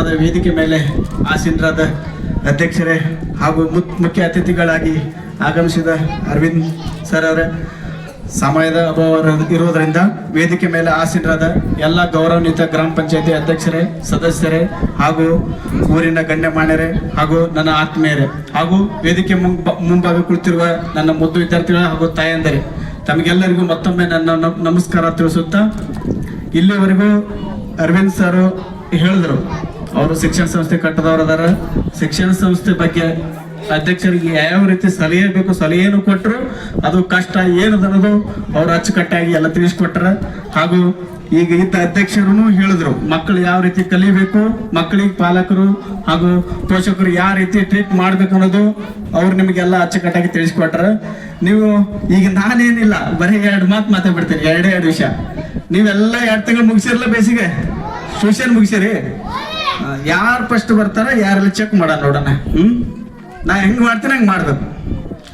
ಕಾರ್ಯಕ್ರಮದ ವೇದಿಕೆ ಮೇಲೆ ಆಸೀನರಾದ ಅಧ್ಯಕ್ಷರೇ ಹಾಗೂ ಮುಖ್ಯ ಅತಿಥಿಗಳಾಗಿ ಆಗಮಿಸಿದ ಅರವಿಂದ್ ಸರ್ ಅವರ, ಸಮಯದ ಅಭಾವ ಇರುವುದರಿಂದ ವೇದಿಕೆ ಮೇಲೆ ಆಸೀನರಾದ ಎಲ್ಲ ಗೌರವಾನ್ವಿತ ಗ್ರಾಮ ಪಂಚಾಯತಿ ಅಧ್ಯಕ್ಷರೇ, ಸದಸ್ಯರೇ ಹಾಗೂ ಊರಿನ ಗಣ್ಯಮಾನ್ಯರೇ ಹಾಗೂ ನನ್ನ ಆತ್ಮೀಯರೇ ಹಾಗೂ ವೇದಿಕೆ ಮುಂಬ, ಮುಂಭಾಗ ಕುಳಿತಿರುವ ನನ್ನ ಮುದ್ದು ವಿದ್ಯಾರ್ಥಿಗಳ ಹಾಗೂ ತಾಯಂದರೇ, ತಮಗೆಲ್ಲರಿಗೂ ಮತ್ತೊಮ್ಮೆ ನನ್ನ ನಮಸ್ಕಾರ ತಿಳಿಸುತ್ತಾ ಇಲ್ಲಿವರೆಗೂ ಅರವಿಂದ್ ಸರ್ ಹೇಳಿದ್ರು. ಅವರು ಶಿಕ್ಷಣ ಸಂಸ್ಥೆ ಕಟ್ಟದವ್ರು ಅದಾರ. ಶಿಕ್ಷಣ ಸಂಸ್ಥೆ ಬಗ್ಗೆ ಅಧ್ಯಕ್ಷರಿಗೆ ಯಾವ ರೀತಿ ಸಲಹೆ ಬೇಕು, ಸಲಹೆಯನ್ನು ಕೊಟ್ಟರು ಅದು ಕಷ್ಟ ಏನದ ಅನ್ನೋದು ಅವ್ರು ಅಚ್ಚುಕಟ್ಟಾಗಿ ಎಲ್ಲ ತಿಳಿಸ್ಕೊಟ್ರ. ಹಾಗೂ ಈಗ ಇದ್ದ ಅಧ್ಯಕ್ಷರು ಹೇಳಿದ್ರು, ಮಕ್ಕಳು ಯಾವ ರೀತಿ ಕಲಿಬೇಕು, ಮಕ್ಕಳಿಗೆ ಪಾಲಕರು ಹಾಗೂ ಪೋಷಕರು ಯಾವ ರೀತಿ ಟ್ರೀಟ್ ಮಾಡ್ಬೇಕು ಅನ್ನೋದು ಅವ್ರು ನಿಮಗೆಲ್ಲ ಅಚ್ಚುಕಟ್ಟಾಗಿ ತಿಳಿಸ್ಕೊಟ್ರ. ನೀವು ಈಗ ನಾನೇನಿಲ್ಲ, ಬರೀ ಎರಡು ಮಾತು ಮಾತಾಡ್ಬಿಡ್ತೀನಿ, ಎರಡೇ ಎರಡು ವಿಷಯ. ನೀವೆಲ್ಲ ಎರಡು ತಿಂಗಳು ಮುಗಿಸಿರಲ್ಲ ಬೇಸಿಗೆ? ಟ್ಯೂಷನ್ ಮುಗಿಸಿರಿ? ಯಾರು ಫಸ್ಟ್ ಬರ್ತಾರ ಯಾರೆಲ್ಲ ಚೆಕ್ ಮಾಡ ನೋಡೋಣ. ಹ್ಮ್? ನಾ ಹೆಂಗ್ ಮಾಡ್ತೀನಿ ಹಂಗೆ ಮಾಡ್ಬೇಕು.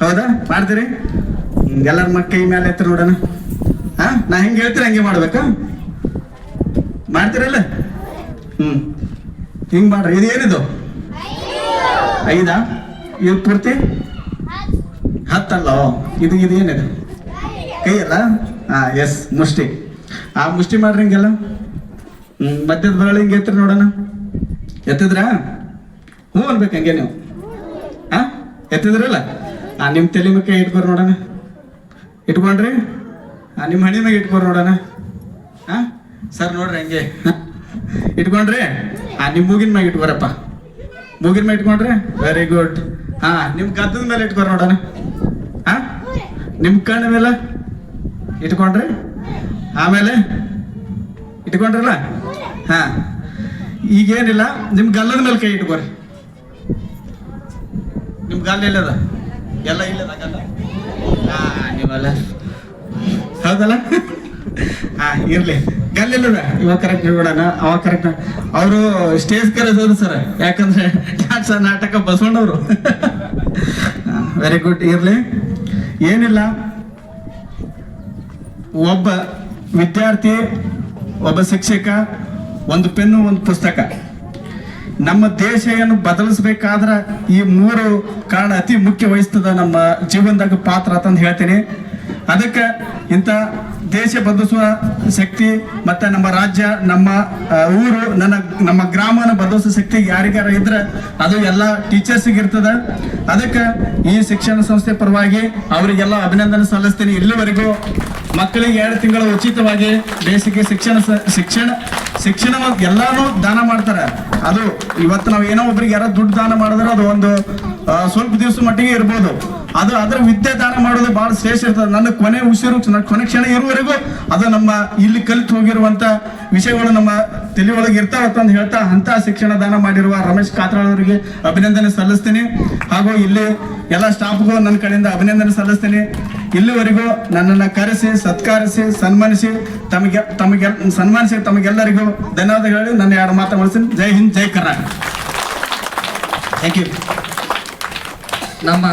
ಹೌದಾ? ಮಾಡ್ತೀರಿ? ಎಲ್ಲರ ಕೈ ಮೇಲೆ ಎತ್ತರ ನೋಡೋಣ. ಹಾ? ನಾ ಹೆಂಗೆ ಹೇಳ್ತೀನಿ ಹಂಗೆ ಮಾಡ್ಬೇಕಾ? ಮಾಡ್ತೀರಲ್ಲ? ಹ್ಮ್. ಹಿಂಗ್ ಮಾಡ್ರಿ. ಇದು ಏನಿದು? ಐದಾ? ಇದು ಪೂರ್ತಿ? ಹತ್ತಲ್ಲ? ಇದು ಇದು ಏನಿದೆ? ಕೈ ಅಲ್ಲ ಹಾ, ಎಸ್, ಮುಷ್ಟಿ. ಆ ಮುಷ್ಟಿ ಮಾಡ್ರಿ ಹಿಂಗೆಲ್ಲ. ಹ್ಮ್, ಮಧ್ಯದ ಬರಳಿ ಹಿಂಗೆ ಎತ್ತಿರಿ ನೋಡೋಣ. ಎತ್ತಿದ್ರಾ? ಹ್ಞೂ ಅನ್ಬೇಕು, ಹಂಗೆ ನೀವು. ಹಾ ಎತ್ತಿದ್ರಲ್ಲ? ಆ ನಿಮ್ಮ ತಲೆ ಮಕ್ಕ ಇಟ್ಕೊರ್ ನೋಡೋಣ. ಇಟ್ಕೊಂಡ್ರಿ? ಆ ನಿಮ್ಮ ಹಣಿ ಮ್ಯಾಗ ಇಟ್ಕೊ ನೋಡೋಣ. ಹಾ ಸರ್, ನೋಡ್ರಿ ಹಂಗೆ. ಹ? ಇಟ್ಕೊಂಡ್ರಿ? ಆ ನಿಮ್ಮ ಮೂಗಿನ ಮ್ಯಾಗ ಇಟ್ಕೊರಪ್ಪ. ಮೂಗಿನ ಮ್ಯಾಗ ಇಟ್ಕೊಂಡ್ರಿ? ವೆರಿ ಗುಡ್ ಹಾ ನಿಮ್ಮ ಗದ್ದದ ಮೇಲೆ ಇಟ್ಕೊ ನೋಡೋಣ. ಹಾ ನಿಮ್ಮ ಕಣ್ಣ ಮೇಲೆ ಇಟ್ಕೊಂಡ್ರಿ? ಆಮೇಲೆ? ಇಟ್ಕೊಂಡ್ರಲ್ಲ? ಹಾ. ಈಗೇನಿಲ್ಲ, ನಿಮ್ ಗಲ್ಲದ ಮೇಲೆ ಕೈ ಇಟ್ಕೋರಿ. ನಿಮ್ ಗಲ್ಲ ಎಲ್ಲದ? ಎಲ್ಲ ಇಲ್ಲದ ಗಲ್ಲ? ನೀವಲ್ಲ ಹೌದಲ್ಲ? ಹಾ ಇರ್ಲಿ. ಗಲ್ಲ ಇಲ್ಲದ ಇವಾಗ ಕರೆಕ್ಟ್ ಹೇಳ್ಬಿಡೋಣ ಅವಾಗ ಕರೆಕ್ಟ್ ಅವರು ಸ್ಟೇಜ್ ಕರೆದವ್ರು ಸರ್ ಯಾಕಂದ್ರೆ ಡ್ಯಾನ್ಸ್ ನಾಟಕ ಬಸವಣ್ಣವರು. ವೆರಿ ಗುಡ್ ಇರ್ಲಿ. ಏನಿಲ್ಲ. ಒಬ್ಬ ವಿದ್ಯಾರ್ಥಿ, ಒಬ್ಬ ಶಿಕ್ಷಕ ಒಂದು ಪೆನ್ನು, ಒಂದು ಪುಸ್ತಕ. ನಮ್ಮ ದೇಶವನ್ನು ಬದಲಿಸಬೇಕಾದ್ರ ಈ ಮೂರು ಕಾರಣ ಅತಿ ಮುಖ್ಯ ವಹಿಸ್ತದ ನಮ್ಮ ಜೀವನದಾಗ ಪಾತ್ರ ಅಂತಂದು ಹೇಳ್ತೀನಿ. ಅದಕ್ಕೆ ಇಂಥ ದೇಶ ಬದಲಿಸುವ ಶಕ್ತಿ ಮತ್ತೆ ನಮ್ಮ ರಾಜ್ಯ, ನಮ್ಮ ಊರು, ನನ್ನ, ನಮ್ಮ ಗ್ರಾಮನ ಬದಲಿಸುವ ಶಕ್ತಿ ಯಾರಿಗಾರ ಇದ್ರೆ ಅದು ಎಲ್ಲ ಟೀಚರ್ಸಿಗೆ ಇರ್ತದ. ಅದಕ್ಕೆ ಈ ಶಿಕ್ಷಣ ಸಂಸ್ಥೆ ಪರವಾಗಿ ಅವರಿಗೆಲ್ಲ ಅಭಿನಂದನೆ ಸಲ್ಲಿಸ್ತೀನಿ. ಇಲ್ಲಿವರೆಗೂ ಮಕ್ಕಳಿಗೆ ಎರಡು ತಿಂಗಳು ಉಚಿತವಾಗಿ ದೇಶಕ್ಕೆ ಶಿಕ್ಷಣ ಶಿಕ್ಷಣ ಶಿಕ್ಷಣ ಎಲ್ಲಾನು ದಾನ ಮಾಡ್ತಾರೆ. ಅದು ಇವತ್ತು ನಾವು ಏನೋ ಒಬ್ರಿಗೆ ಯಾರೋ ದುಡ್ಡು ದಾನ ಮಾಡಿದ್ರೆ ಅದು ಒಂದು ಸ್ವಲ್ಪ ದಿವಸ ಮಟ್ಟಿಗೆ ಇರ್ಬೋದು. ಅದು ಅದರ ವಿದ್ಯೆ ದಾನ ಮಾಡೋದು ಬಹಳ ಶ್ರೇಷ್ಠ ಇರ್ತದೆ. ನನ್ನ ಕೊನೆ ಉಸಿರು ಕೊನೆ ಕ್ಷಣ ಇರುವವರೆಗೂ ಅದು ನಮ್ಮ ಇಲ್ಲಿ ಕಲಿತು ಹೋಗಿರುವಂತ ವಿಷಯಗಳು ನಮ್ಮ ತಿಳಿಯೊಳಗೆ ಇರ್ತಾವ ಅಂತ ಹೇಳ್ತಾ ಅಂತ ಶಿಕ್ಷಣ ದಾನ ಮಾಡಿರುವ ರಮೇಶ್ ಕಾತ್ರಾಳ್ ಅವರಿಗೆ ಅಭಿನಂದನೆ ಸಲ್ಲಿಸ್ತೀನಿ. ಹಾಗೂ ಇಲ್ಲಿ ಎಲ್ಲ ಸ್ಟಾಫ್ಗಳು ನನ್ನ ಕಡೆಯಿಂದ ಅಭಿನಂದನೆ ಸಲ್ಲಿಸ್ತೀನಿ. ಇಲ್ಲಿವರೆಗೂ ನನ್ನನ್ನು ಕರೆಸಿ, ಸತ್ಕರಿಸಿ, ಸನ್ಮಾನಿಸಿ, ತಮಗೆ ತಮಗೆ, ಸನ್ಮಾನಿಸಿ ತಮಗೆಲ್ಲರಿಗೂ ಧನ್ಯವಾದ ಹೇಳಿ ನನ್ನ ಎರಡು ಮಾತು ಮಾಡಿಸ್ತೀನಿ ಜೈ ಹಿಂದ್, ಜೈ ಕರ್ನಾಟಕ. ಥ್ಯಾಂಕ್ ಯು ನಮ್ಮ